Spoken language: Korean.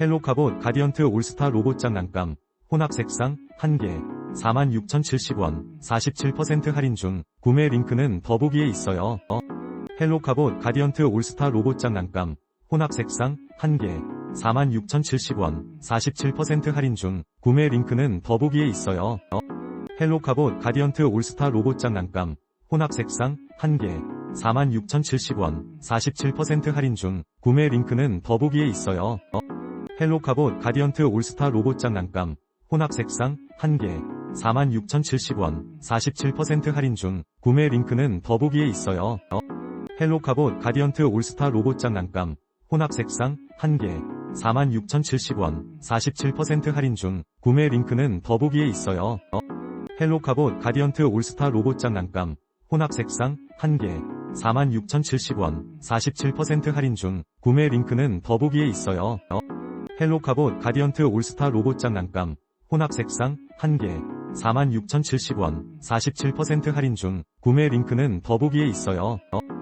헬로카봇 가디언트 올스타 로봇 장난감 혼합 색상 1개 46,070원 47% 할인 중 구매 링크는 더보기에 있어요. 어? 헬로카봇 가디언트 올스타 로봇 장난감 혼합 색상 1개 46,070원 47% 할인 중 구매 링크는 더보기에 있어요. 어? 헬로카봇 가디언트 올스타 로봇 장난감 혼합 색상 1개 46,070원 47% 할인 중 구매 링크는 더보기에 있어요. 어? 헬로카봇 가디언트 올스타 로봇 장난감 혼합 색상 1개 46,070원 47% 할인 중 구매 링크는 더보기에 있어요. 어? 헬로카봇 가디언트 올스타 로봇 장난감 혼합 색상 1개 46,070원 47% 할인 중 구매 링크는 더보기에 있어요. 어? 헬로카봇 가디언트 올스타 로봇 장난감 혼합 색상 1개 46,070원 47% 할인 중 구매 링크는 더보기에 있어요. 어? 헬로카봇 가디언트 올스타 로봇 장난감 혼합 색상 1개 46,070원 47% 할인 중 구매 링크는 더보기에 있어요. 어?